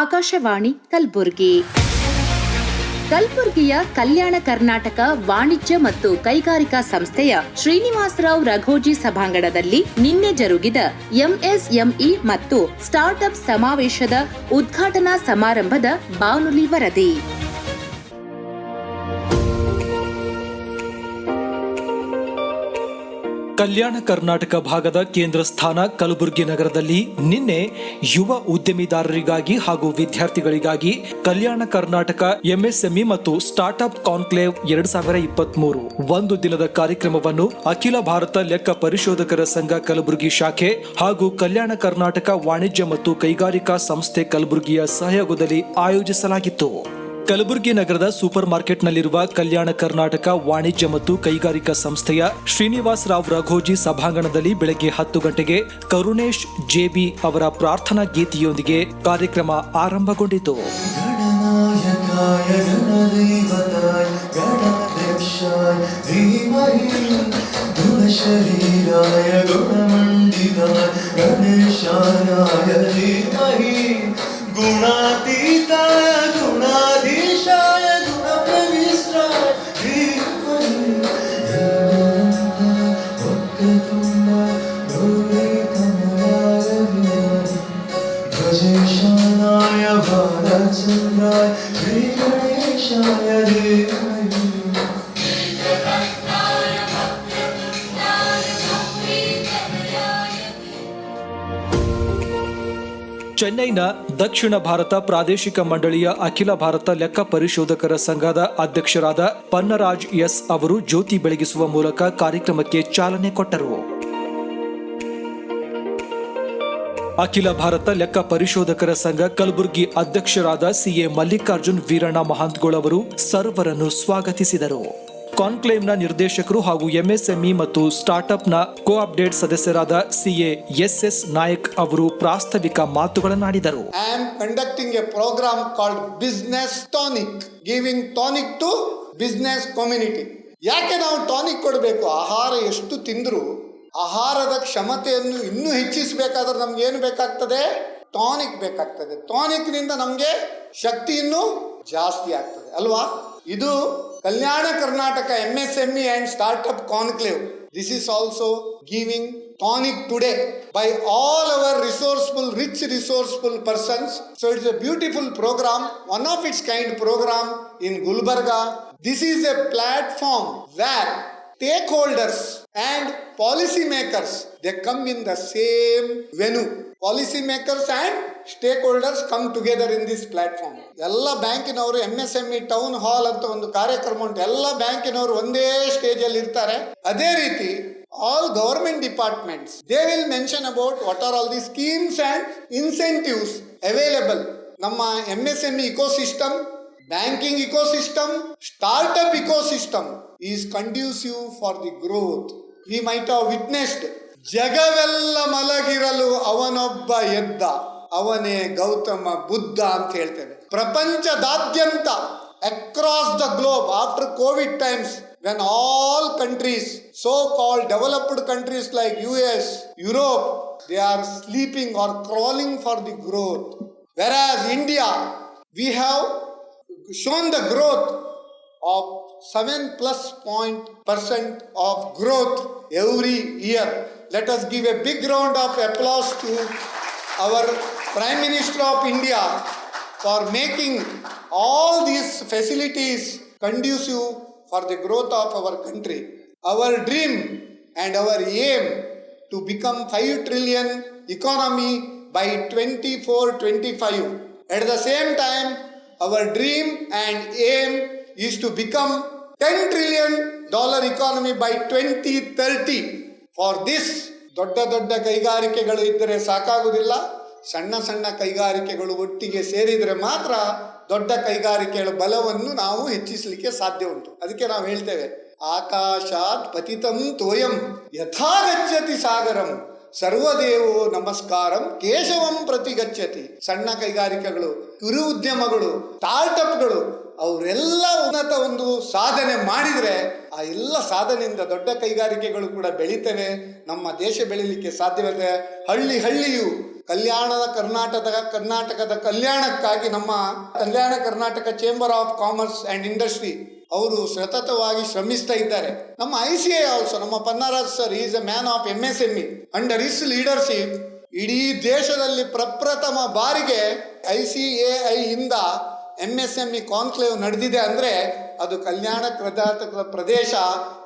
ಆಕಾಶವಾಣಿ ಕಲ್ಬುರ್ಗಿ ಕಲಬುರಗಿಯ ಕಲ್ಯಾಣ ಕರ್ನಾಟಕ ವಾಣಿಜ್ಯ ಮತ್ತು ಕೈಗಾರಿಕಾ ಸಂಸ್ಥೆಯ ಶ್ರೀನಿವಾಸರಾವ್ ರಘೋಜಿ ಸಭಾಂಗಣದಲ್ಲಿ ನಿನ್ನೆ ಜರುಗಿದ ಎಂಎಸ್ಎಂಇ ಮತ್ತು ಸ್ಟಾರ್ಟ್ಅಪ್ ಸಮಾವೇಶದ ಉದ್ಘಾಟನಾ ಸಮಾರಂಭದ ಬಾನುಲಿ ವರದಿ ಕಲ್ಯಾಣ ಕರ್ನಾಟಕ ಭಾಗದ ಕೇಂದ್ರ ಸ್ಥಾನ ಕಲಬುರಗಿ ನಗರದಲ್ಲಿ ನಿನ್ನೆ ಯುವ ಉದ್ಯಮಿದಾರರಿಗಾಗಿ ಹಾಗೂ ವಿದ್ಯಾರ್ಥಿಗಳಿಗಾಗಿ ಕಲ್ಯಾಣ ಕರ್ನಾಟಕ ಎಂಎಸ್ಎಂಇ ಮತ್ತು ಸ್ಟಾರ್ಟ್ಅಪ್ ಕಾನ್ಕ್ಲೇವ್ ಎರಡ್ ಸಾವಿರ ಇಪ್ಪತ್ತ್ ಒಂದು ದಿನದ ಕಾರ್ಯಕ್ರಮವನ್ನು ಅಖಿಲ ಭಾರತ ಲೆಕ್ಕ ಪರಿಶೋಧಕರ ಸಂಘ ಕಲಬುರಗಿ ಶಾಖೆ ಹಾಗೂ ಕಲ್ಯಾಣ ಕರ್ನಾಟಕ ವಾಣಿಜ್ಯ ಮತ್ತು ಕೈಗಾರಿಕಾ ಸಂಸ್ಥೆ ಕಲಬುರಗಿಯ ಸಹಯೋಗದಲ್ಲಿ ಆಯೋಜಿಸಲಾಗಿತ್ತು ಕಲಬುರಗಿ ನಗರದ ಸೂಪರ್ ಮಾರ್ಕೆಟ್ನಲ್ಲಿರುವ ಕಲ್ಯಾಣ ಕರ್ನಾಟಕ ವಾಣಿಜ್ಯ ಮತ್ತು ಕೈಗಾರಿಕಾ ಸಂಸ್ಥೆಯ ಶ್ರೀನಿವಾಸ್ ರಾವ್ ರಘೋಜಿ ಸಭಾಂಗಣದಲ್ಲಿ ಬೆಳಗ್ಗೆ ಹತ್ತು ಗಂಟೆಗೆ ಕರುಣೇಶ್ ಜೆಬಿ ಅವರ ಪ್ರಾರ್ಥನಾ ಗೀತೆಯೊಂದಿಗೆ ಕಾರ್ಯಕ್ರಮ ಆರಂಭಗೊಂಡಿತು ಗುಣಾತೀತ show. ಚೆನ್ನೈನ ದಕ್ಷಿಣ ಭಾರತ ಪ್ರಾದೇಶಿಕ ಮಂಡಳಿಯ ಅಖಿಲ ಭಾರತ ಲೆಕ್ಕ ಪರಿಶೋಧಕರ ಸಂಘದ ಅಧ್ಯಕ್ಷರಾದ ಪನ್ನರಾಜ್ ಎಸ್ ಅವರು ಜ್ಯೋತಿ ಬೆಳಗಿಸುವ ಮೂಲಕ ಕಾರ್ಯಕ್ರಮಕ್ಕೆ ಚಾಲನೆ ಕೊಟ್ಟರು ಅಖಿಲ ಭಾರತ ಲೆಕ್ಕ ಪರಿಶೋಧಕರ ಸಂಘ ಕಲಬುರಗಿ ಅಧ್ಯಕ್ಷರಾದ ಸಿಎ ಮಲ್ಲಿಕಾರ್ಜುನ್ ವೀರಣ್ಣ ಮಹಾಂತ್ಗೋಳ್ ಅವರು ಸರ್ವರನ್ನು ಸ್ವಾಗತಿಸಿದರು ಕಾನ್ಕ್ಲೇವ್ನ ನಿರ್ದೇಶಕರು ಹಾಗೂ ಎಂಎಸ್ಎಂಇ ಮತ್ತು ಸ್ಟಾರ್ಟ್ಅಪ್ನ ಕೋ ಅಪ್ಡೇಟ್ ಸದಸ್ಯರಾದ ಸಿಎ ಎಸ್ ಎಸ್ ನಾಯಕ್ ಅವರು ಪ್ರಾಸ್ತಾವಿಕ ಮಾತುಗಳನ್ನಾಡಿದರು conducting a program called business tonic giving tonic to business community ಯಾಕೆ ನಾವು ಟಾನಿಕ್ ಕೊಡಬೇಕು ಆಹಾರ ಎಷ್ಟು ತಿಂದ್ರು ಆಹಾರದ ಕ್ಷಮತೆಯನ್ನು ಇನ್ನೂ ಹೆಚ್ಚಿಸಬೇಕಾದ್ರೆ ನಮ್ಗೆ ಏನು ಬೇಕಾಗ್ತದೆ ಟಾನಿಕ್ ಬೇಕಾಗ್ತದೆ ಟಾನಿಕ್ನಿಂದ ನಮಗೆ ಶಕ್ತಿ ಇನ್ನೂ ಜಾಸ್ತಿ ಆಗ್ತದೆ ಅಲ್ವಾ ಇದು Kalyana Karnataka MSME and Startup Conclave. This is also giving tonic today by all our resourceful, rich resourceful persons. So it's a beautiful program, one of its kind program in Gulbarga. This is a platform where stakeholders and policymakers they come in the same venue policy makers and stakeholders come together in this platform ಎಲ್ಲ ಬ್ಯಾಂಕಿನವರು M S M E town hall ಅಂತ ಒಂದು ಕಾರ್ಯಕ್ರಮ ಉಂಟು ಎಲ್ಲ ಬ್ಯಾಂಕಿನವರು ಒಂದೇ stage ಅಲ್ಲಿ ಇರ್ತಾರೆ ಅದೇ ರೀತಿ all government departments they will mention about what are all the schemes and incentives available ನಮ್ಮ M S M E ecosystem banking ecosystem startup ecosystem is conducive for the growth we might have witnessed ಜಗವೆಲ್ಲ ಮಲಗಿರಲು ಅವನೊಬ್ಬ ಎದ್ದ ಅವನೇ ಗೌತಮ ಬುದ್ಧ ಅಂತ ಹೇಳ್ತೇನೆ ಪ್ರಪಂಚದಾದ್ಯಂತ across the globe after covid times when all countries so called developed countries like U S Europe they are sleeping are crawling for the growth whereas India we have shown the growth of seven plus point percent of growth every year Let us give a big round of applause to our Prime Minister of India for making all these facilities conducive for the growth of our country. Our dream and our aim to become 5 trillion economy by 24-25. At the same time, our dream and aim is to become 10 trillion dollar economy by 2030. For this ದೊಡ್ಡ ದೊಡ್ಡ ಕೈಗಾರಿಕೆಗಳು ಇದ್ದರೆ ಸಾಕಾಗುವುದಿಲ್ಲ ಸಣ್ಣ ಸಣ್ಣ ಕೈಗಾರಿಕೆಗಳು ಒಟ್ಟಿಗೆ ಸೇರಿದರೆ ಮಾತ್ರ ದೊಡ್ಡ ಕೈಗಾರಿಕೆಗಳ ಬಲವನ್ನು ನಾವು ಹೆಚ್ಚಿಸಲಿಕ್ಕೆ ಸಾಧ್ಯ ಉಂಟು ಅದಕ್ಕೆ ನಾವು ಹೇಳ್ತೇವೆ ಆಕಾಶಾತ್ ಪತಿತಂ ತೋಯಂ ಯಥಾಗಚ್ಚತಿ ಸಾಗರಂ ಸರ್ವದೇವೋ ನಮಸ್ಕಾರಂ ಕೇಶವಂ ಪ್ರತಿ ಗಚ್ಚತಿ ಸಣ್ಣ ಕೈಗಾರಿಕೆಗಳು ಕಿರು ಉದ್ಯಮಗಳು ಸ್ಟಾರ್ಟ್ಅಪ್ಗಳು ಅವರೆಲ್ಲ ಉನ್ನತ ಒಂದು ಸಾಧನೆ ಮಾಡಿದರೆ ಆ ಎಲ್ಲ ಸಾಧನೆಯಿಂದ ದೊಡ್ಡ ಕೈಗಾರಿಕೆಗಳು ಕೂಡ ಬೆಳೀತವೆ ನಮ್ಮ ದೇಶ ಬೆಳೀಲಿಕ್ಕೆ ಸಾಧ್ಯವಿದೆ ಹಳ್ಳಿ ಹಳ್ಳಿಯು ಕಲ್ಯಾಣದ ಕರ್ನಾಟಕದ ಕರ್ನಾಟಕದ ಕಲ್ಯಾಣಕ್ಕಾಗಿ ನಮ್ಮ Kalyana Karnataka chamber of commerce and industry ಅವರು ಸತತವಾಗಿ ಶ್ರಮಿಸ್ತಾ ಇದ್ದಾರೆ ನಮ್ಮ ಐ ಸಿ ಐ ಆಲ್ಸೋ ನಮ್ಮ Pannaraj sir is a man of M S M E under is leadership ಇಡೀ ದೇಶದಲ್ಲಿ ಪ್ರಪ್ರಥಮ ಬಾರಿಗೆ ಐ ಸಿ ಎ ಐ ಇಂದ M S M E conclave ನಡೆದಿದೆ ಅಂದರೆ ಅದು ಕಲ್ಯಾಣ ಕರ್ನಾಟಕದ ಪ್ರದೇಶ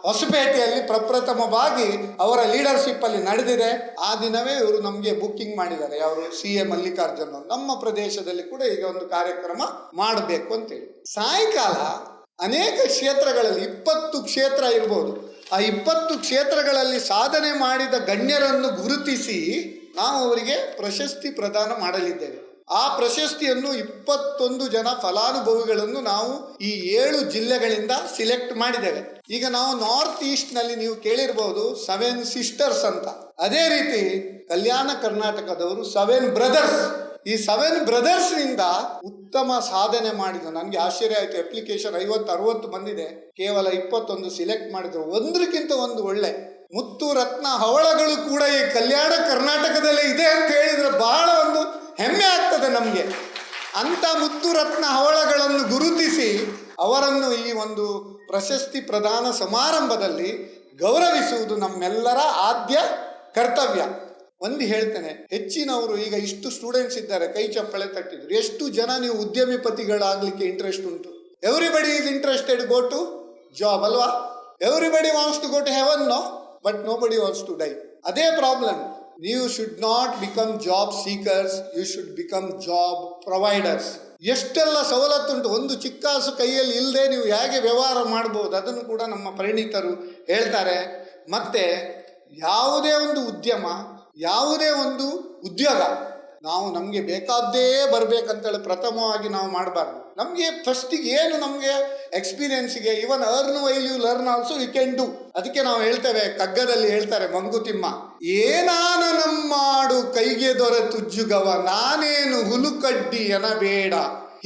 ಹೊಸಪೇಟೆಯಲ್ಲಿ ಪ್ರಪ್ರಥಮವಾಗಿ ಅವರ ಲೀಡರ್ಶಿಪ್ಪಲ್ಲಿ ನಡೆದಿದೆ ಆ ದಿನವೇ ಇವರು ನಮಗೆ ಬುಕ್ಕಿಂಗ್ ಮಾಡಿದ್ದಾರೆ ಅವರು ಸಿ ಎ ಮಲ್ಲಿಕಾರ್ಜುನ ನಮ್ಮ ಪ್ರದೇಶದಲ್ಲಿ ಕೂಡ ಈಗ ಒಂದು ಕಾರ್ಯಕ್ರಮ ಮಾಡಬೇಕು ಅಂತೇಳಿ ಸಾಯಂಕಾಲ ಅನೇಕ ಕ್ಷೇತ್ರಗಳಲ್ಲಿ ಇಪ್ಪತ್ತು ಕ್ಷೇತ್ರ ಇರ್ಬೋದು ಆ ಇಪ್ಪತ್ತು ಕ್ಷೇತ್ರಗಳಲ್ಲಿ ಸಾಧನೆ ಮಾಡಿದ ಗಣ್ಯರನ್ನು ಗುರುತಿಸಿ ನಾವು ಅವರಿಗೆ ಪ್ರಶಸ್ತಿ ಪ್ರದಾನ ಮಾಡಲಿದ್ದೇವೆ ಆ ಪ್ರಶಸ್ತಿಯನ್ನು ಇಪ್ಪತ್ತೊಂದು ಜನ ಫಲಾನುಭವಿಗಳನ್ನು ನಾವು ಈ ಏಳು ಜಿಲ್ಲೆಗಳಿಂದ ಸಿಲೆಕ್ಟ್ ಮಾಡಿದ್ದೇವೆ ಈಗ ನಾವು ನಾರ್ತ್ ಈಸ್ಟ್ ನಲ್ಲಿ ನೀವು ಕೇಳಿರಬಹುದು ಸೆವೆನ್ ಸಿಸ್ಟರ್ಸ್ ಅಂತ ಅದೇ ರೀತಿ ಕಲ್ಯಾಣ ಕರ್ನಾಟಕದವರು ಸೆವೆನ್ ಬ್ರದರ್ಸ್ ಈ ಸೆವೆನ್ ಬ್ರದರ್ಸ್ ನಿಂದ ಉತ್ತಮ ಸಾಧನೆ ಮಾಡಿದ್ರು ನನಗೆ ಆಶ್ಚರ್ಯ ಆಯಿತು ಅಪ್ಲಿಕೇಶನ್ ಐವತ್ತು ಅರವತ್ತು ಬಂದಿದೆ ಕೇವಲ ಇಪ್ಪತ್ತೊಂದು ಸಿಲೆಕ್ಟ್ ಮಾಡಿದ್ರು ಒಂದಕ್ಕಿಂತ ಒಂದು ಒಳ್ಳೆ ಮುತ್ತು ರತ್ನ ಹವಳಗಳು ಕೂಡ ಈ ಕಲ್ಯಾಣ ಕರ್ನಾಟಕದಲ್ಲೇ ಇದೆ ಅಂತ ಹೇಳಿದ್ರೆ ಬಹಳ ಒಂದು ಹೆಮ್ಮೆ ಆಗ್ತದೆ ನಮಗೆ ಅಂಥ ಮುತ್ತುರತ್ನ ಹವಳಗಳನ್ನು ಗುರುತಿಸಿ ಅವರನ್ನು ಈ ಒಂದು ಪ್ರಶಸ್ತಿ ಪ್ರದಾನ ಸಮಾರಂಭದಲ್ಲಿ ಗೌರವಿಸುವುದು ನಮ್ಮೆಲ್ಲರ ಆದ್ಯ ಕರ್ತವ್ಯ ಒಂದು ಹೇಳ್ತೇನೆ ಹೆಚ್ಚಿನವರು ಈಗ ಇಷ್ಟು ಸ್ಟೂಡೆಂಟ್ಸ್ ಇದ್ದಾರೆ ಕೈ ಚಪ್ಪಳೆ ತಟ್ಟಿದ್ರು ಎಷ್ಟು ಜನ ನೀವು ಉದ್ಯಮಿಪತಿಗಳಾಗಲಿಕ್ಕೆ ಇಂಟ್ರೆಸ್ಟ್ ಉಂಟು everybody is interested go to job ಅಲ್ವಾ everybody wants to go to heaven no but nobody wants to die ಅದೇ ಪ್ರಾಬ್ಲಮ್ ನೀವು should not become job seekers you should become job providers ಎಷ್ಟೆಲ್ಲ ಸವಲತ್ತು ಉಂಟು ಒಂದು ಚಿಕ್ಕಾಸು ಕೈಯಲ್ಲಿ ಇಲ್ಲದೆ ನೀವು ಹೇಗೆ ವ್ಯವಹಾರ ಮಾಡ್ಬೋದು ಅದನ್ನು ಕೂಡ ನಮ್ಮ ಪರಿಣಿತರು ಹೇಳ್ತಾರೆ ಮತ್ತು ಯಾವುದೇ ಒಂದು ಉದ್ಯಮ ಯಾವುದೇ ಒಂದು ಉದ್ಯೋಗ ನಾವು ನಮಗೆ ಬೇಕಾದ್ದೇ ಬರಬೇಕಂತೇಳಿ ಪ್ರಥಮವಾಗಿ ನಾವು ಮಾಡಬಾರ್ದು ನಮಗೆ ಫಸ್ಟಿಗೆ ಏನು ನಮಗೆ ಎಕ್ಸ್ಪೀರಿಯನ್ಸಿಗೆ even earn while you learn also you can do ಅದಕ್ಕೆ ನಾವು ಹೇಳ್ತೇವೆ ಕಗ್ಗದಲ್ಲಿ ಹೇಳ್ತಾರೆ ಮಂಗುತಿಮ್ಮ ಏನಾನ ನಮ್ಮಾಡು ಕೈಗೆ ದೊರೆತು ಜುಗವ ನಾನೇನು ಹುಲುಕಡ್ಡಿ ಎನಬೇಡ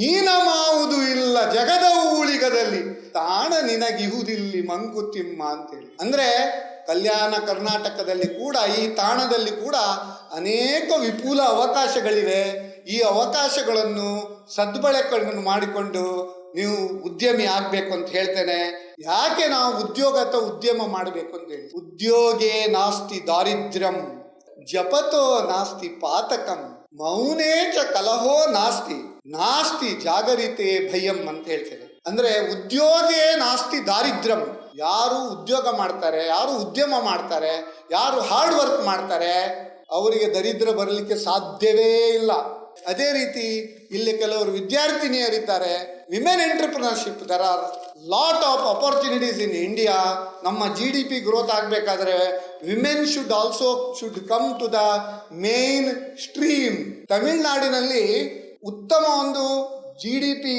ಹೀನ ಮಾವುದು ಇಲ್ಲ ಜಗದ ಊಳಿಗದಲ್ಲಿ ತಾಣ ನಿನಗಿಹುದಿಲ್ಲಿ ಮಂಕುತಿಮ್ಮ ಅಂತೇಳಿ ಅಂದ್ರೆ ಕಲ್ಯಾಣ ಕರ್ನಾಟಕದಲ್ಲಿ ಕೂಡ ಈ ತಾಣದಲ್ಲಿ ಕೂಡ ಅನೇಕ ವಿಪುಲ ಅವಕಾಶಗಳಿವೆ ಈ ಅವಕಾಶಗಳನ್ನು ಸದ್ಬಳಕೆಗಳನ್ನು ಮಾಡಿಕೊಂಡು ನೀವು ಉದ್ಯಮಿ ಆಗ್ಬೇಕು ಅಂತ ಹೇಳ್ತೇನೆ ಯಾಕೆ ನಾವು ಉದ್ಯೋಗ ಅಥವಾ ಉದ್ಯಮ ಮಾಡಬೇಕು ಅಂತ ಹೇಳಿ ಉದ್ಯೋಗೇ ನಾಸ್ತಿ ದಾರಿದ್ರ್ಯಂ ಜಪತೋ ನಾಸ್ತಿ ಪಾತಕಂ ಮೌನೇಚ ಕಲಹೋ ನಾಸ್ತಿ ನಾಸ್ತಿ ಜಾಗರಿತೆ ಭಯಂ ಅಂತ ಹೇಳ್ತೇನೆ ಅಂದ್ರೆ ಉದ್ಯೋಗೇ ನಾಸ್ತಿ ದಾರಿದ್ರ್ಯಂ ಯಾರು ಉದ್ಯೋಗ ಮಾಡ್ತಾರೆ ಯಾರು ಉದ್ಯಮ ಮಾಡ್ತಾರೆ ಯಾರು ಹಾರ್ಡ್ ವರ್ಕ್ ಮಾಡ್ತಾರೆ ಅವರಿಗೆ ದರಿದ್ರ ಬರಲಿಕ್ಕೆ ಸಾಧ್ಯವೇ ಇಲ್ಲ ಅದೇ ರೀತಿ ಇಲ್ಲಿ ಕೆಲವರು ವಿದ್ಯಾರ್ಥಿನಿಯರಿದ್ದಾರೆ women entrepreneurship there are lot of opportunities in India ನಮ್ಮ ಜಿ ಡಿ ಪಿ ಗ್ರೋತ್ ಆಗಬೇಕಾದ್ರೆ women should also should come to the mainstream ತಮಿಳುನಾಡಿನಲ್ಲಿ ಉತ್ತಮ ಒಂದು ಜಿ ಡಿ ಪಿ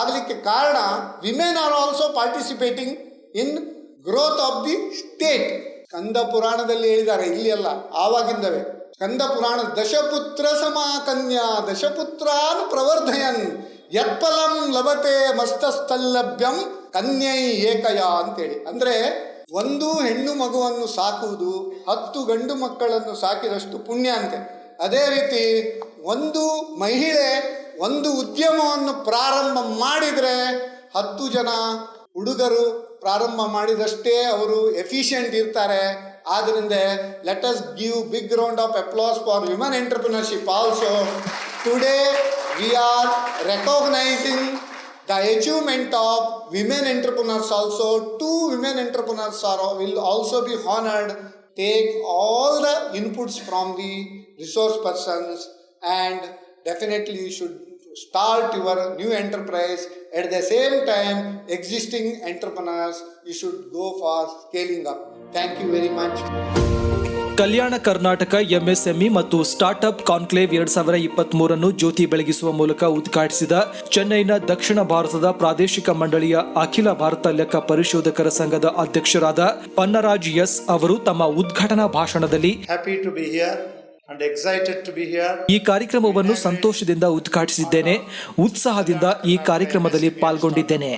ಆಗಲಿಕ್ಕೆ ಕಾರಣ women are also participating in growth of the state ಕಂದ ಪುರಾಣದಲ್ಲಿ ಹೇಳಿದ್ದಾರೆ ಇಲ್ಲಿ ಅಲ್ಲ ಆವಾಗಿಂದವೇ ಕಂದ ಪುರಾಣ ದಶಪುತ್ರ ಸಮಾಕನ್ಯಾ ದಶಪುತ್ರಾನ್ ಪ್ರವರ್ಧಯನ್ ಯತ್ಪಲಂ ಲಭತೆ ಮಸ್ತಸ್ಥಲ್ಲಭ್ಯಂ ಕನ್ಯೈ ಏಕಯ ಅಂತೇಳಿ ಅಂದ್ರೆ ಒಂದು ಹೆಣ್ಣು ಮಗುವನ್ನು ಸಾಕುವುದು ಹತ್ತು ಗಂಡು ಮಕ್ಕಳನ್ನು ಸಾಕಿದಷ್ಟು ಪುಣ್ಯ ಅಂತೆ ಅದೇ ರೀತಿ ಒಂದು ಮಹಿಳೆ ಒಂದು ಉದ್ಯಮವನ್ನು ಪ್ರಾರಂಭ ಮಾಡಿದರೆ ಹತ್ತು ಜನ ಹುಡುಗರು ಪ್ರಾರಂಭ ಮಾಡಿದಷ್ಟೇ ಅವರು ಎಫಿಷಿಯೆಂಟ್ ಇರ್ತಾರೆ ಆದ್ದರಿಂದ let us give big round of applause for women entrepreneurship also today we are recognising the achievement of women entrepreneurs also two women entrepreneurs are will also be honored take all the inputs from the resource persons and definitely you should start your new enterprise at the same time existing entrepreneurs you should go for scaling up thank you very much Kalyana Karnataka MSME ಮತ್ತು startup conclave ಎರಡ್ ಸಾವಿರದ ಇಪ್ಪತ್ತ್ ಮೂರನ್ನು ಜ್ಯೋತಿ ಬೆಳಗಿಸುವ ಮೂಲಕ ಉದ್ಘಾಟಿಸಿದ ಚೆನ್ನೈನ ದಕ್ಷಿಣ ಭಾರತದ ಪ್ರಾದೇಶಿಕ ಮಂಡಳಿಯ ಅಖಿಲ ಭಾರತ ಲೆಕ್ಕ ಪರಿಶೋಧಕರ ಸಂಘದ ಅಧ್ಯಕ್ಷರಾದ ಪನ್ನರಾಜ್ ಎಸ್ ಅವರು ತಮ್ಮ ಉದ್ಘಾಟನಾ ಭಾಷಣದಲ್ಲಿ ಹ್ಯಾಪಿ ಟು ಬಿ ಹಿಯರ್ ಈ ಕಾರ್ಯಕ್ರಮವನ್ನು ಸಂತೋಷದಿಂದ ಉದ್ಘಾಟಿಸಿದ್ದೇನೆ ಉತ್ಸಾಹದಿಂದ ಈ ಕಾರ್ಯಕ್ರಮದಲ್ಲಿ ಪಾಲ್ಗೊಂಡಿದ್ದೇನೆ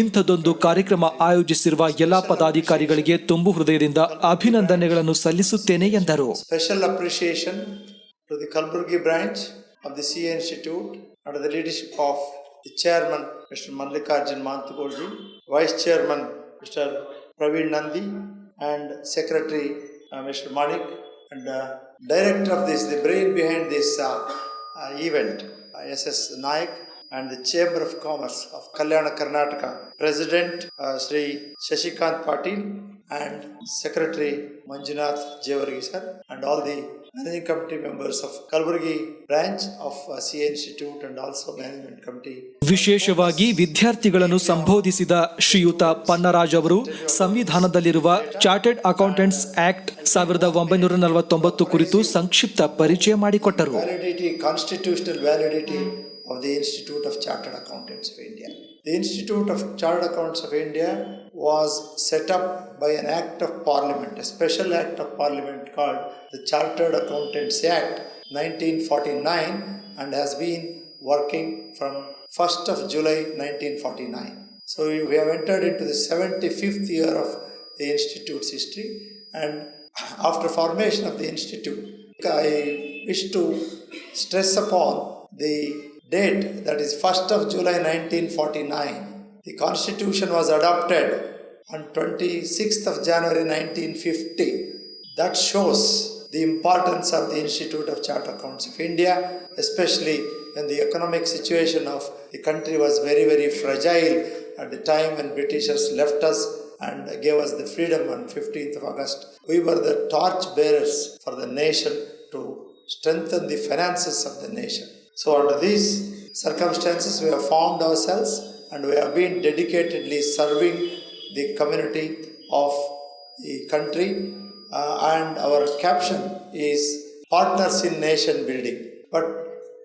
ಇಂಥದೊಂದು ಕಾರ್ಯಕ್ರಮ ಆಯೋಜಿಸಿರುವ ಎಲ್ಲಾ ಪದಾಧಿಕಾರಿಗಳಿಗೆ ತುಂಬು ಹೃದಯದಿಂದ ಅಭಿನಂದನೆಗಳನ್ನು ಸಲ್ಲಿಸುತ್ತೇನೆ ಎಂದರು special appreciation to the Kalburgi branch of the C institute under the leadership of the chairman mister Mallikarjun Mantagolji vice chairman mister Praveen Nandi and secretary mister Manik and director of this, the brain behind this uh, uh, event, S.S. Uh, Naik, and the Chamber of Commerce of Kalyana Karnataka, President uh, Sri Shashikant Patil, and Secretary Manjunath Jevargi sir and all the managing committee members of Kalburgi branch of uh, CA Institute and also management committee. ವಿಶೇಷವಾಗಿ ವಿದ್ಯಾರ್ಥಿಗಳನ್ನು ಸಂಬೋಧಿಸಿದ ಶ್ರೀಯುತ ಪನ್ನರಾಜ್ ಅವರು ಸಂವಿಧಾನದಲ್ಲಿರುವ chartered accountants act ಸಾವಿರದ ಒಂಬೈನೂರ ನಲವತ್ತೊಂಬತ್ತು ಕುರಿತು ಸಂಕ್ಷಿಪ್ತ ಪರಿಚಯ ಮಾಡಿಕೊಟ್ಟರು constitutional validity of the institute of chartered accountants of India The Institute of Chartered Accounts of India was set up by an Act of Parliament, a special Act of Parliament called the Chartered Accountants Act 1949 and has been working from 1st of July 1949. So we have entered into the 75th year of the Institute's history and after formation of the Institute, I wish to stress upon the date, that is 1st of July 1949. The constitution was adopted on 26th of January 1950. That shows the importance of the Institute of Chartered Accounts of India, especially when the economic situation of the country was very, very fragile at the time when Britishers left us and gave us the freedom on 15th of August. We were the torch bearers for the nation to strengthen the finances of the nation. So, under these circumstances, we have formed ourselves and we have been dedicatedly serving the community of the country. Uh, and our caption is Partners in Nation Building. But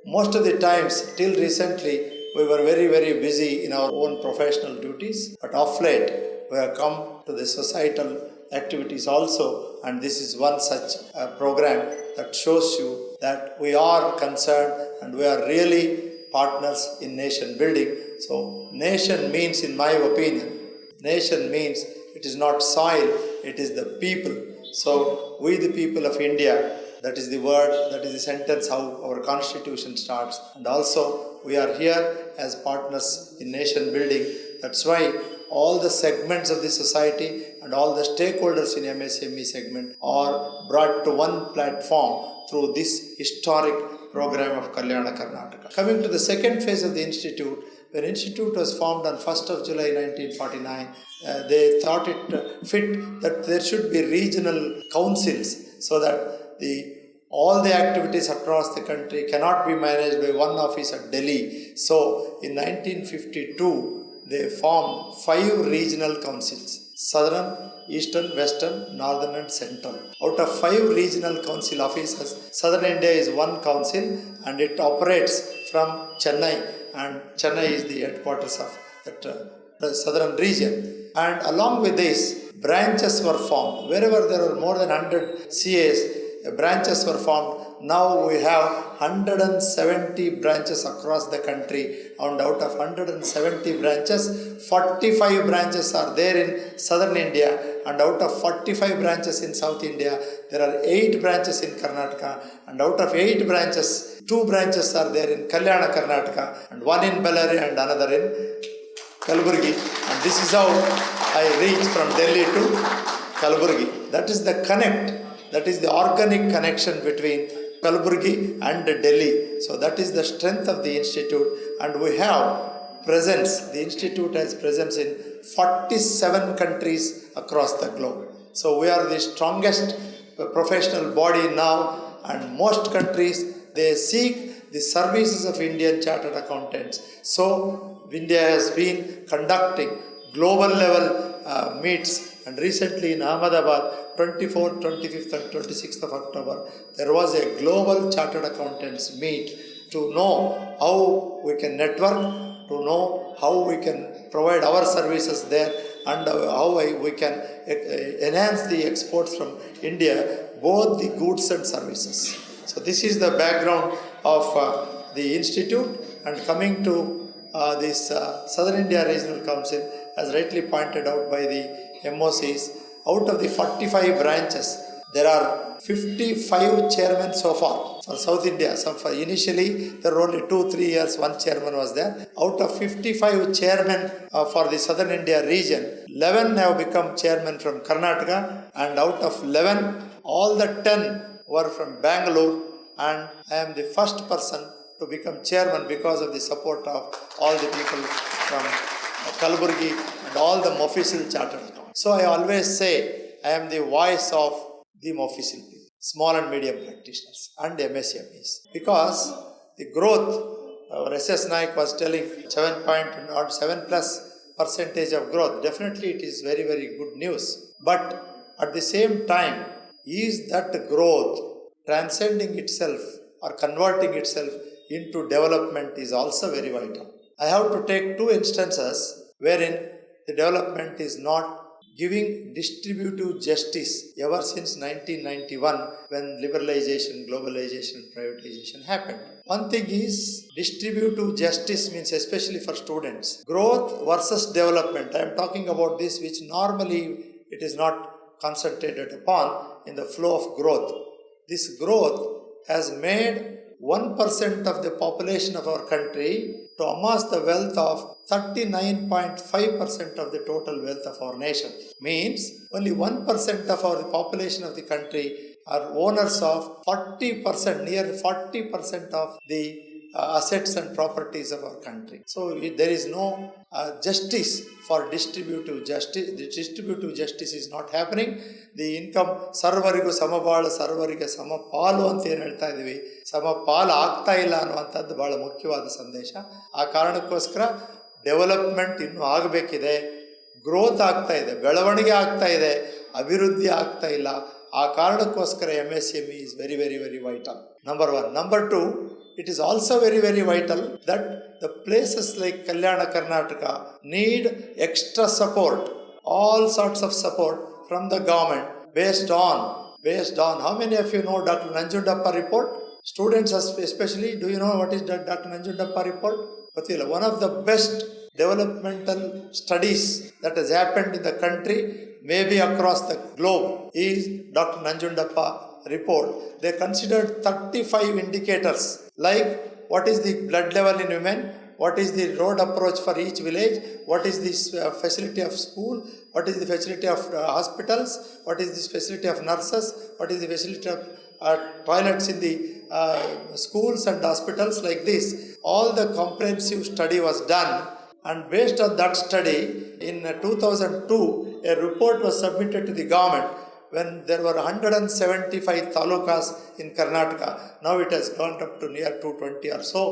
most of the times, till recently, we were very, very busy in our own professional duties. But of late, we have come to the societal activities also and this is one such uh, program that shows you that we are concerned and we are really partners in nation building. So nation means in my opinion, nation means it is not soil, it is the people. So we the people of India, that is the word, that is the sentence how our constitution starts. And also we are here as partners in nation building. That's why all the segments of the society and all the stakeholders in MSME segment are brought to one platform through this historic program of Kalyana Karnataka. Coming to the second phase of the institute, when institute was formed on 1st of July 1949, uh, they thought it fit that there should be regional councils so that the all the activities across the country cannot be managed by one office at Delhi. So in 1952, they formed five regional councils southern, eastern, western, northern, and central. Out of five regional council offices, southern India is one council and it operates from Chennai, and Chennai is the headquarters of that uh, southern region. And along with this, branches were formed. Wherever there were more than 100 CAs, uh, branches were formed now we have 170 branches across the country and out of 170 branches 45 branches are there in southern india and out of 45 branches in south india there are 8 branches in karnataka and out of 8 branches 2 branches are there in kalyana karnataka and one in bellary and another in Kalburgi. And this is how I reach from Delhi to Kalburgi. That is the connect, that is the organic connection between Kalburgi and Delhi. So that is the strength of the institute and we have presence, the institute has presence in 47 countries across the globe. So we are the strongest professional body now and most countries they seek the services of Indian chartered accountants. So India has been conducting global level uh, meets and recently in Ahmedabad, 24th, 25th, and 26th of October, there was a global chartered accountants meet to know how we can network, to know how we can provide our services there, and how we can enhance the exports from India, both the goods and services. So, this is the background of uh, the institute, and coming to uh, this uh, Southern India Regional Council, as rightly pointed out by the MOCs, out of the 45 branches, there are 55 chairmen so far for South India. So for initially there were only two, three years one chairman was there. Out of 55 chairmen uh, for the Southern India region, 11 have become chairmen from Karnataka, and out of 11, all the 10 were from Bangalore, and I am the first person to become chairman because of the support of all the people from uh, Kalburgi and all the official charters. So I always say I am the voice of the official people, small and medium practitioners and MSMEs because the growth our SS Naik was telling 7 point 7 plus percentage of growth. Definitely it is very, very good news. But at the same time, is that growth transcending itself or converting itself into development is also very vital. I have to take two instances wherein the development is not giving distributive justice ever since 1991 when liberalization, globalization, privatization happened. One thing is distributive justice means especially for students. Growth versus development. I am talking about this which normally it is not concentrated upon in the flow of growth. This growth has made 1% of the population of our country to amass the wealth of 39.5% of the total wealth of our nation. Means only 1% of our population of the country are owners of 40%, near 40% of the Uh, assets and properties of our country. So there is no uh, justice for distributive justice. The distributive justice is not happening. The income ಸರ್ವರಿಗೂ ಸಮಬಾಳು ಸರ್ವರಿಗೆ ಸಮಪಾಲು ಅಂತ ಏನು ಹೇಳ್ತಾ ಇದ್ದೀವಿ ಪಾಲು ಆಗ್ತಾ ಇಲ್ಲ ಅನ್ನುವಂಥದ್ದು ಭಾಳ ಮುಖ್ಯವಾದ ಸಂದೇಶ ಆ ಕಾರಣಕ್ಕೋಸ್ಕರ ಡೆವಲಪ್ಮೆಂಟ್ ಇನ್ನೂ ಆಗಬೇಕಿದೆ ಗ್ರೋತ್ ಆಗ್ತಾ ಇದೆ ಬೆಳವಣಿಗೆ ಆಗ್ತಾ ಇದೆ ಅಭಿವೃದ್ಧಿ ಆಗ್ತಾ ಇಲ್ಲ ಆ ಕಾರಣಕ್ಕೋಸ್ಕರ M S M E is very very very vital number one number two it is also very, very vital that the places like Kalyana Karnataka need extra support, all sorts of support from the government based on, based on, how many of you know Dr. Nanjundappa report? Students especially, do you know what is Dr. Nanjundappa report? One of the best developmental studies that has happened in the country, maybe across the globe, is Dr. Nanjundappa report, they considered 35 indicators like what is the blood level in women, what is the road approach for each village, what is the uh, facility of school, what is the facility of uh, hospitals, what is the facility of nurses, what is the facility of uh, toilets in the uh, schools and hospitals like this. All the comprehensive study was done and based on that study in 2002 a report was submitted to the government when there were 175 talukas in Karnataka. Now it has gone up to near 220 or so.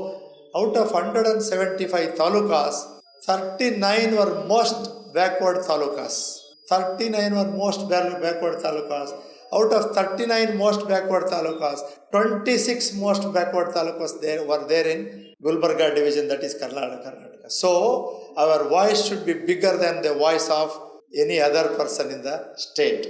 Out of 175 talukas, 39 were most backward talukas. 39 were most backward talukas. Out of 39 most backward talukas, 26 most backward talukas there were there in Gulbarga division, that is Karnataka. So our voice should be bigger than the voice of any other person in the state.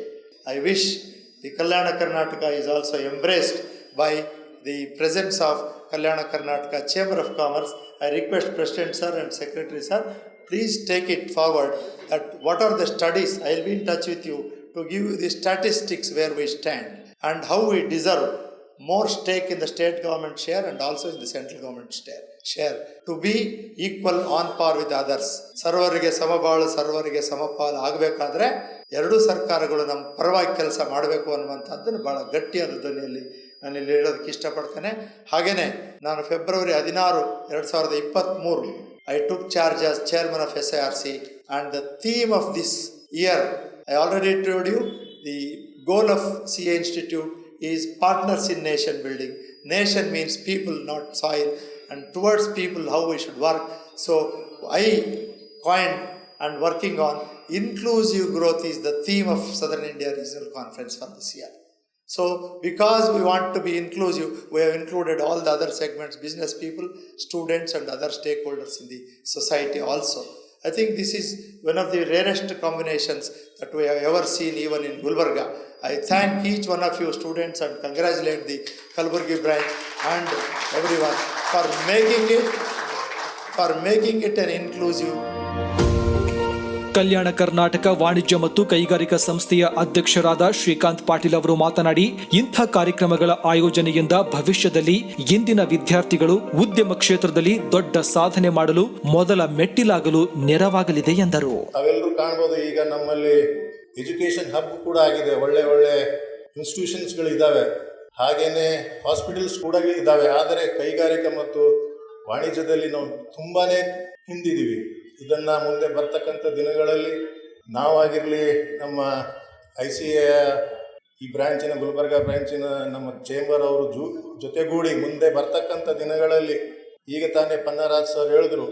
I wish the Kalyana Karnataka is also embraced by the presence of Kalyana Karnataka Chamber of Commerce. I request President sir and Secretary sir, please take it forward that what are the studies, I will be in touch with you to give you the statistics where we stand and how we deserve more stake in the state government share and also in the central government share. Share to be equal on par with others ಸರ್ವರಿಗೆ ಸಮಬಾಳು ಸರ್ವರಿಗೆ ಸಮಪಾಲು ಆಗಬೇಕಾದ್ರೆ ಎರಡೂ ಸರ್ಕಾರಗಳು ನಮ್ಮ ಪರವಾಗಿ ಕೆಲಸ ಮಾಡಬೇಕು ಅನ್ನುವಂಥದ್ದನ್ನು ಭಾಳ ಗಟ್ಟಿಯಾದ ಧ್ವನಿಯಲ್ಲಿ ನಾನು ಇಲ್ಲಿ ಹೇಳೋದಕ್ಕೆ ಇಷ್ಟಪಡ್ತೇನೆ ಹಾಗೆಯೇ ನಾನು ಫೆಬ್ರವರಿ ಹದಿನಾರು ಎರಡು ಸಾವಿರದ ಇಪ್ಪತ್ತ್ಮೂರು I took charge as chairman of S I R C and the theme of this year I already told you the goal of C A institute is partners in nation building nation means people not soil and towards people how we should work. So I coined and working on inclusive growth is the theme of Southern India Regional Conference for this year. So, because we want to be inclusive, we have included all the other segments business people, students, and other stakeholders in the society also. I think this is one of the rarest combinations that we have ever seen, even in Gulbarga. I thank each one of you students and congratulate the Kalburgi branch and everyone for making it for making it an inclusive Kalyana Karnataka ವಾಣಿಜ್ಯ ಮತ್ತು ಕೈಗಾರಿಕಾ ಸಂಸ್ಥೆಯ ಅಧ್ಯಕ್ಷರಾದ ಶ್ರೀಕಾಂತ್ ಪಾಟೀಲ್ ಅವರು ಮಾತನಾಡಿ ಇಂಥ ಕಾರ್ಯಕ್ರಮಗಳ ಆಯೋಜನೆಯಿಂದ ಭವಿಷ್ಯದಲ್ಲಿ ಇಂದಿನ ವಿದ್ಯಾರ್ಥಿಗಳು ಉದ್ಯಮ ಕ್ಷೇತ್ರದಲ್ಲಿ ದೊಡ್ಡ ಸಾಧನೆ ಮಾಡಲು ಮೊದಲ ಮೆಟ್ಟಿಲಾಗಲು ನೆರವಾಗಲಿದೆ ಎಂದರು ಅವೆಲ್ಲರೂ ಕಾಣಬಹುದು ಈಗ ನಮ್ಮಲ್ಲಿ ಎಜುಕೇಶನ್ ಹಬ್ ಕೂಡ ಆಗಿದೆ ಒಳ್ಳೆ ಒಳ್ಳೆ ಇನ್ಸ್ಟಿಟ್ಯೂಷನ್ಸ್ಗಳಿದ್ದಾವೆ ಹಾಗೆಯೇ ಹಾಸ್ಪಿಟಲ್ಸ್ ಕೂಡ ಇದ್ದಾವೆ ಆದರೆ ಕೈಗಾರಿಕೆ ಮತ್ತು ವಾಣಿಜ್ಯದಲ್ಲಿ ನಾವು ತುಂಬಾ ಹಿಂದಿದ್ದೀವಿ ಇದನ್ನು ಮುಂದೆ ಬರ್ತಕ್ಕಂಥ ದಿನಗಳಲ್ಲಿ ನಾವಾಗಿರಲಿ ನಮ್ಮ ಐ ಸಿ ಎ ಈ ಬ್ರ್ಯಾಂಚಿನ ಗುಲ್ಬರ್ಗ ಬ್ರ್ಯಾಂಚಿನ ನಮ್ಮ ಚೇಂಬರ್ ಅವರು ಜೂ ಜೊತೆಗೂಡಿ ಮುಂದೆ ಬರ್ತಕ್ಕಂಥ ದಿನಗಳಲ್ಲಿ ಈಗ ತಾನೇ ಪನ್ನರಾಜ್ ಸರ್ ಹೇಳಿದ್ರು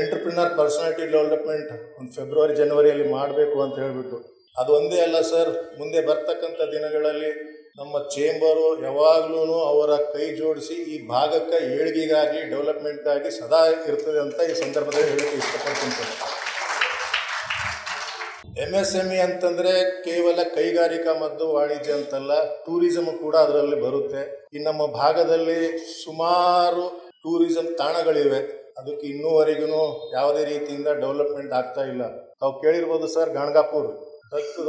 ಎಂಟರ್ಪ್ರಿನರ್ ಪರ್ಸನಾಲಿಟಿ ಡೆವಲಪ್ಮೆಂಟ್ ಒಂದು ಫೆಬ್ರವರಿ ಜನವರಿಯಲ್ಲಿ ಮಾಡಬೇಕು ಅಂತ ಹೇಳಿಬಿಟ್ಟು ಅದು ಒಂದೇ ಅಲ್ಲ ಸರ್ ಮುಂದೆ ಬರ್ತಕ್ಕಂಥ ದಿನಗಳಲ್ಲಿ ನಮ್ಮ ಚೇಂಬರು ಯಾವಾಗ್ಲೂ ಅವರ ಕೈ ಜೋಡಿಸಿ ಈ ಭಾಗಕ್ಕೆ ಏಳಿಗೆಗಾಗಿ ಡೆವಲಪ್ಮೆಂಟ್ಗಾಗಿ ಸದಾ ಇರ್ತದೆ ಅಂತ ಈ ಸಂದರ್ಭದಲ್ಲಿ ಹೇಳಿ ಇಷ್ಟಪಡ್ತೀನಿ M S M E e ಅಂತಂದರೆ ಕೇವಲ ಕೈಗಾರಿಕಾ ಮತ್ತು ವಾಣಿಜ್ಯ ಅಂತಲ್ಲ ಟೂರಿಸಮ್ ಕೂಡ ಅದರಲ್ಲಿ ಬರುತ್ತೆ ಈ ನಮ್ಮ ಭಾಗದಲ್ಲಿ ಸುಮಾರು ಟೂರಿಸಂ ತಾಣಗಳಿವೆ ಅದಕ್ಕೆ ಇನ್ನೂವರೆಗೂ ಯಾವುದೇ ರೀತಿಯಿಂದ ಡೆವಲಪ್ಮೆಂಟ್ ಆಗ್ತಾ ಇಲ್ಲ ತಾವು ಕೇಳಿರ್ಬೋದು ಸರ್ ಗಾಣಗಾಪುರ್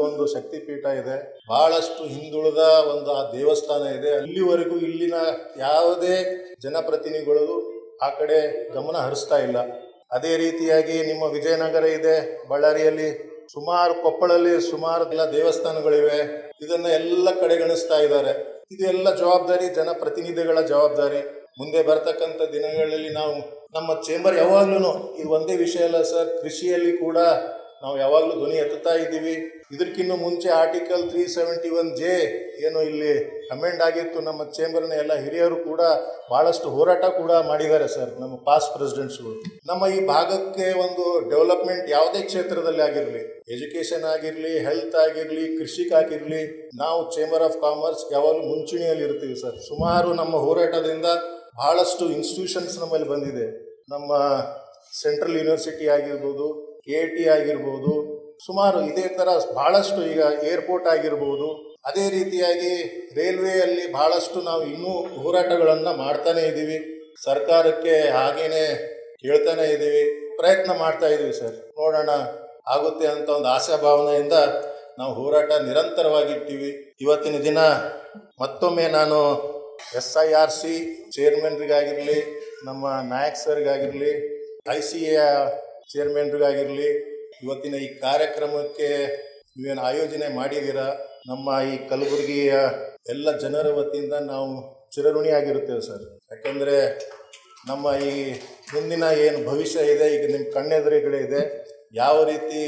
ಒಂದು ಶಕ್ತಿಪೀಠ ಇದೆ ಬಹಳಷ್ಟು ಹಿಂದುಳಿದ ಒಂದು ಆ ದೇವಸ್ಥಾನ ಇದೆ ಅಲ್ಲಿವರೆಗೂ ಇಲ್ಲಿನ ಯಾವುದೇ ಜನಪ್ರತಿನಿಧಿಗಳು ಆ ಕಡೆ ಗಮನ ಹರಿಸ್ತಾ ಇಲ್ಲ ಅದೇ ರೀತಿಯಾಗಿ ನಿಮ್ಮ ವಿಜಯನಗರ ಇದೆ ಬಳ್ಳಾರಿಯಲ್ಲಿ ಸುಮಾರು ಕೊಪ್ಪಳಲ್ಲಿ ಸುಮಾರು ಎಲ್ಲ ದೇವಸ್ಥಾನಗಳಿವೆ ಇದನ್ನ ಎಲ್ಲ ಕಡೆಗಣಿಸ್ತಾ ಇದ್ದಾರೆ ಇದೆಲ್ಲ ಜವಾಬ್ದಾರಿ ಜನಪ್ರತಿನಿಧಿಗಳ ಜವಾಬ್ದಾರಿ ಮುಂದೆ ಬರ್ತಕ್ಕಂಥ ದಿನಗಳಲ್ಲಿ ನಾವು ನಮ್ಮ ಚೇಂಬರ್ ಯಾವಾಗ್ಲೂ ಈ ಒಂದೇ ವಿಷಯ ಅಲ್ಲ ಸರ್ ಕೃಷಿಯಲ್ಲಿ ಕೂಡ ನಾವು ಯಾವಾಗಲೂ ಧ್ವನಿ ಎತ್ತುತ್ತಾ ಇದ್ದೀವಿ ಇದಕ್ಕಿಂತ ಮುಂಚೆ article three seventy one J ಏನು ಇಲ್ಲಿ ಅಮೆಂಡ್ ಆಗಿತ್ತು ನಮ್ಮ ಚೇಂಬರ್ನ ಎಲ್ಲ ಹಿರಿಯರು ಕೂಡ ಭಾಳಷ್ಟು ಹೋರಾಟ ಕೂಡ ಮಾಡಿದ್ದಾರೆ ಸರ್ ನಮ್ಮ ಪಾಸ್ಟ್ ಪ್ರೆಸಿಡೆಂಟ್ಸ್ಗಳು ನಮ್ಮ ಈ ಭಾಗಕ್ಕೆ ಒಂದು ಡೆವಲಪ್ಮೆಂಟ್ ಯಾವುದೇ ಕ್ಷೇತ್ರದಲ್ಲಿ ಆಗಿರಲಿ ಎಜುಕೇಷನ್ ಆಗಿರಲಿ ಹೆಲ್ತ್ ಆಗಿರಲಿ ಕೃಷಿಗಾಗಿರಲಿ ನಾವು ಚೇಂಬರ್ ಆಫ್ ಕಾಮರ್ಸ್ ಯಾವಾಗಲೂ ಮುಂಚೂಣಿಯಲ್ಲಿ ಇರ್ತೀವಿ ಸರ್ ಸುಮಾರು ನಮ್ಮ ಹೋರಾಟದಿಂದ ಬಹಳಷ್ಟು ಇನ್ಸ್ಟಿಟ್ಯೂಷನ್ಸ್ ನಮ್ಮಲ್ಲಿ ಬಂದಿದೆ ನಮ್ಮ ಸೆಂಟ್ರಲ್ ಯೂನಿವರ್ಸಿಟಿ ಆಗಿರ್ಬೋದು ಕೆ ಟಿ ಆಗಿರ್ಬೋದು ಸುಮಾರು ಇದೇ ಥರ ಬಹಳಷ್ಟು ಈಗ ಏರ್ಪೋರ್ಟ್ ಆಗಿರ್ಬೋದು ಅದೇ ರೀತಿಯಾಗಿ ರೈಲ್ವೆಯಲ್ಲಿ ಬಹಳಷ್ಟು ನಾವು ಇನ್ನೂ ಹೋರಾಟಗಳನ್ನು ಮಾಡ್ತಾನೆ ಇದ್ದೀವಿ ಸರ್ಕಾರಕ್ಕೆ ಹಾಗೇನೆ ಕೇಳ್ತಾನೆ ಇದ್ದೀವಿ ಪ್ರಯತ್ನ ಮಾಡ್ತಾ ಇದ್ದೀವಿ ಸರ್ ನೋಡೋಣ ಆಗುತ್ತೆ ಅಂತ ಒಂದು ಭಾವನೆಯಿಂದ ನಾವು ಹೋರಾಟ ನಿರಂತರವಾಗಿಟ್ಟೀವಿ ಇವತ್ತಿನ ದಿನ ಮತ್ತೊಮ್ಮೆ ನಾನು ಎಸ್ ಐ ಆರ್ ಸಿ ಚೇರ್ಮನ್ರಿಗಾಗಿರಲಿ ನಮ್ಮ ನಾಯಕ್ ಸರ್ಗಾಗಿರಲಿ ಐ ಸಿ ಎ ಚೇರ್ಮನ್ರಿಗಾಗಿರಲಿ ಇವತ್ತಿನ ಈ ಕಾರ್ಯಕ್ರಮಕ್ಕೆ ನೀವೇನು ಆಯೋಜನೆ ಮಾಡಿದ್ದೀರಾ ನಮ್ಮ ಈ ಕಲಬುರಗಿಯ ಎಲ್ಲ ಜನರ ವತಿಯಿಂದ ನಾವು ಚಿರಋಣಿಯಾಗಿರುತ್ತೇವೆ ಸರ್ ಯಾಕೆಂದರೆ ನಮ್ಮ ಈ ಮುಂದಿನ ಏನು ಭವಿಷ್ಯ ಇದೆ ಈಗ ನಿಮ್ಮ ಕಣ್ಣೆದುರಿಗಳೇ ಇದೆ ಯಾವ ರೀತಿ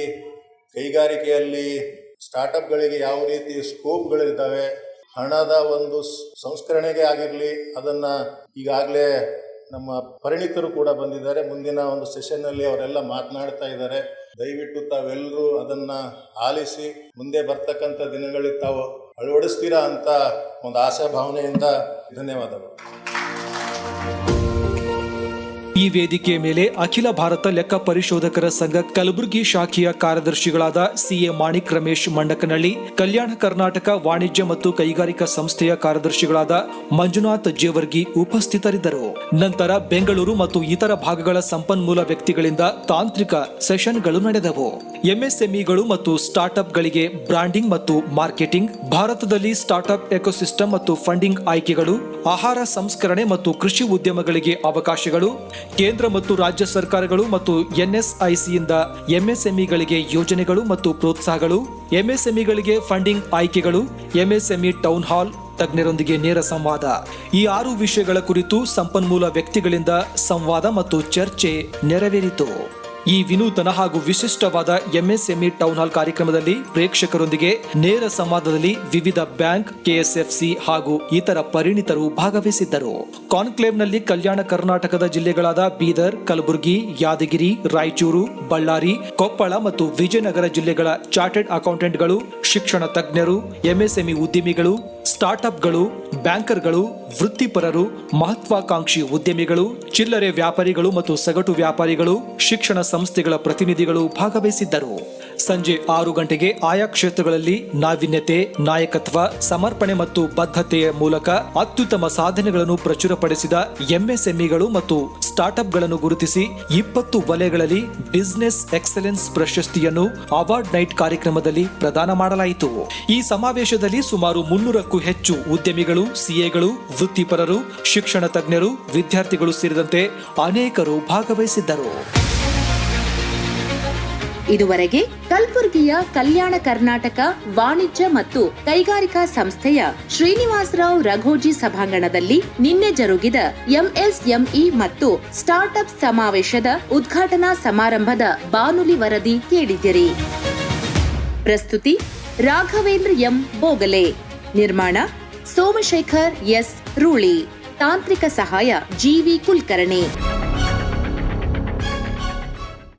ಕೈಗಾರಿಕೆಯಲ್ಲಿ ಸ್ಟಾರ್ಟಪ್ಗಳಿಗೆ ಯಾವ ರೀತಿ ಸ್ಕೋಪ್ಗಳಿರ್ತವೆ ಹಣದ ಒಂದು ಸಂಸ್ಕರಣೆಗೆ ಆಗಿರಲಿ ಅದನ್ನು ಈಗಾಗಲೇ ನಮ್ಮ ಪರಿಣಿತರು ಕೂಡ ಬಂದಿದ್ದಾರೆ ಮುಂದಿನ ಒಂದು ಸೆಷನ್ನಲ್ಲಿ ಅವರೆಲ್ಲ ಮಾತನಾಡ್ತಾ ಇದ್ದಾರೆ ದಯವಿಟ್ಟು ತಾವೆಲ್ಲರೂ ಅದನ್ನು ಆಲಿಸಿ ಮುಂದೆ ಬರ್ತಕ್ಕಂಥ ದಿನಗಳಿಗೆ ತಾವು ಅಳವಡಿಸ್ತೀರಾ ಅಂತ ಒಂದು ಭಾವನೆಯಿಂದ ಧನ್ಯವಾದಗಳು ಈ ವೇದಿಕೆಯ ಮೇಲೆ ಅಖಿಲ ಭಾರತ ಲೆಕ್ಕ ಪರಿಶೋಧಕರ ಸಂಘ ಕಲಬುರಗಿ ಶಾಖೆಯ ಕಾರ್ಯದರ್ಶಿಗಳಾದ ಸಿಎ ಮಾಣಿಕ್ ರಮೇಶ್ ಮಂಡಕನಳ್ಳಿ ಕಲ್ಯಾಣ ಕರ್ನಾಟಕ ವಾಣಿಜ್ಯ ಮತ್ತು ಕೈಗಾರಿಕಾ ಸಂಸ್ಥೆಯ ಕಾರ್ಯದರ್ಶಿಗಳಾದ ಮಂಜುನಾಥ್ ಜೇವರ್ಗಿ ಉಪಸ್ಥಿತರಿದ್ದರು ನಂತರ ಬೆಂಗಳೂರು ಮತ್ತು ಇತರ ಭಾಗಗಳ ಸಂಪನ್ಮೂಲ ವ್ಯಕ್ತಿಗಳಿಂದ ತಾಂತ್ರಿಕ ಸೆಷನ್ಗಳು ನಡೆದವು ಎಂಎಸ್ಎಂಇಗಳು ಮತ್ತು ಸ್ಟಾರ್ಟ್ಅಪ್ಗಳಿಗೆ ಬ್ರಾಂಡಿಂಗ್ ಮತ್ತು ಮಾರ್ಕೆಟಿಂಗ್ ಭಾರತದಲ್ಲಿ ಸ್ಟಾರ್ಟ್ಅಪ್ ಎಕೋಸಿಸ್ಟಮ್ ಮತ್ತು ಫಂಡಿಂಗ್ ಆಯ್ಕೆಗಳು ಆಹಾರ ಸಂಸ್ಕರಣೆ ಮತ್ತು ಕೃಷಿ ಉದ್ಯಮಗಳಿಗೆ ಅವಕಾಶಗಳು ಕೇಂದ್ರ ಮತ್ತು ರಾಜ್ಯ ಸರ್ಕಾರಗಳು ಮತ್ತು ಎನ್ಎಸ್ಐಸಿಯಿಂದ ಎಂಎಸ್ಎಂಇಗಳಿಗೆ ಯೋಜನೆಗಳು ಮತ್ತು ಪ್ರೋತ್ಸಾಹಗಳು ಎಂಎಸ್ಎಂಇಗಳಿಗೆ ಫಂಡಿಂಗ್ ಆಯ್ಕೆಗಳು ಎಂಎಸ್ಎಂಇ ಟೌನ್ ಹಾಲ್ ತಜ್ಞರೊಂದಿಗೆ ನೇರ ಸಂವಾದ ಈ ಆರು ವಿಷಯಗಳ ಕುರಿತು ಸಂಪನ್ಮೂಲ ವ್ಯಕ್ತಿಗಳಿಂದ ಸಂವಾದ ಮತ್ತು ಚರ್ಚೆ ನೆರವೇರಿತು ಈ ವಿನೂತನ ಹಾಗೂ ವಿಶಿಷ್ಟವಾದ ಎಂಎಸ್ಎಂಇ ಟೌನ್ ಹಾಲ್ ಕಾರ್ಯಕ್ರಮದಲ್ಲಿ ಪ್ರೇಕ್ಷಕರೊಂದಿಗೆ ನೇರ ಸಂವಾದದಲ್ಲಿ ವಿವಿಧ ಬ್ಯಾಂಕ್ ಕೆಎಸ್ಎಫ್ಸಿ ಹಾಗೂ ಇತರ ಪರಿಣಿತರು ಭಾಗವಹಿಸಿದ್ದರು ಕಾನ್ಕ್ಲೇವ್ನಲ್ಲಿ ಕಲ್ಯಾಣ ಕರ್ನಾಟಕದ ಜಿಲ್ಲೆಗಳಾದ ಬೀದರ್ ಕಲಬುರಗಿ ಯಾದಗಿರಿ ರಾಯಚೂರು ಬಳ್ಳಾರಿ ಕೊಪ್ಪಳ ಮತ್ತು ವಿಜಯನಗರ ಜಿಲ್ಲೆಗಳ ಚಾರ್ಟೆಡ್ ಅಕೌಂಟೆಂಟ್ಗಳು ಶಿಕ್ಷಣ ತಜ್ಞರು ಎಂಎಸ್ಎಂಇ ಉದ್ಯಮಿಗಳು ಸ್ಟಾರ್ಟ್ಅಪ್ಗಳು ಬ್ಯಾಂಕರ್ಗಳು ವೃತ್ತಿಪರರು ಮಹತ್ವಾಕಾಂಕ್ಷಿ ಉದ್ಯಮಿಗಳು ಚಿಲ್ಲರೆ ವ್ಯಾಪಾರಿಗಳು ಮತ್ತು ಸಗಟು ವ್ಯಾಪಾರಿಗಳು ಶಿಕ್ಷಣ ಸಂಸ್ಥೆಗಳ ಪ್ರತಿನಿಧಿಗಳು ಭಾಗವಹಿಸಿದ್ದರು ಸಂಜೆ ಆರು ಗಂಟೆಗೆ ಆಯಾ ಕ್ಷೇತ್ರಗಳಲ್ಲಿ ನಾವಿನ್ಯತೆ ನಾಯಕತ್ವ ಸಮರ್ಪಣೆ ಮತ್ತು ಬದ್ಧತೆಯ ಮೂಲಕ ಅತ್ಯುತ್ತಮ ಸಾಧನೆಗಳನ್ನು ಪ್ರಚುರಪಡಿಸಿದ ಎಂಎಸ್ಎಂಇಗಳು ಮತ್ತು ಸ್ಟಾರ್ಟ್ಅಪ್ಗಳನ್ನು ಗುರುತಿಸಿ ಇಪ್ಪತ್ತು ವಲಯಗಳಲ್ಲಿ ಬಿಸಿನೆಸ್ ಎಕ್ಸಲೆನ್ಸ್ ಪ್ರಶಸ್ತಿಯನ್ನು ಅವಾರ್ಡ್ ನೈಟ್ ಕಾರ್ಯಕ್ರಮದಲ್ಲಿ ಪ್ರದಾನ ಮಾಡಲಾಯಿತು ಈ ಸಮಾವೇಶದಲ್ಲಿ ಸುಮಾರು ಮುನ್ನೂರಕ್ಕೂ ಹೆಚ್ಚು ಉದ್ಯಮಿಗಳು ಸಿಎಗಳು ವೃತ್ತಿಪರರು ಶಿಕ್ಷಣ ತಜ್ಞರು ವಿದ್ಯಾರ್ಥಿಗಳು ಸೇರಿದಂತೆ ಅನೇಕರು ಭಾಗವಹಿಸಿದ್ದರು ಇದುವರೆಗೆ ಕಲಬುರಗಿಯ ಕಲ್ಯಾಣ ಕರ್ನಾಟಕ ವಾಣಿಜ್ಯ ಮತ್ತು ಕೈಗಾರಿಕಾ ಸಂಸ್ಥೆಯ ಶ್ರೀನಿವಾಸರಾವ್ ರಘೋಜಿ ಸಭಾಂಗಣದಲ್ಲಿ ನಿನ್ನೆ ಜರುಗಿದ ಎಂಎಸ್ಎಂಇ ಮತ್ತು ಸ್ಟಾರ್ಟ್ ಅಪ್ ಸಮಾವೇಶದ ಉದ್ಘಾಟನಾ ಸಮಾರಂಭದ ಬಾನುಲಿ ವರದಿ ಕೇಳಿದಿರಿ ಪ್ರಸ್ತುತಿ ರಾಘವೇಂದ್ರ ಎಂ ಬೋಗಲೆ ನಿರ್ಮಾಣ ಸೋಮಶೇಖರ್ ಎಸ್ ರೂಳಿ ತಾಂತ್ರಿಕ ಸಹಾಯ ಜಿವಿ ಕುಲಕರ್ಣಿ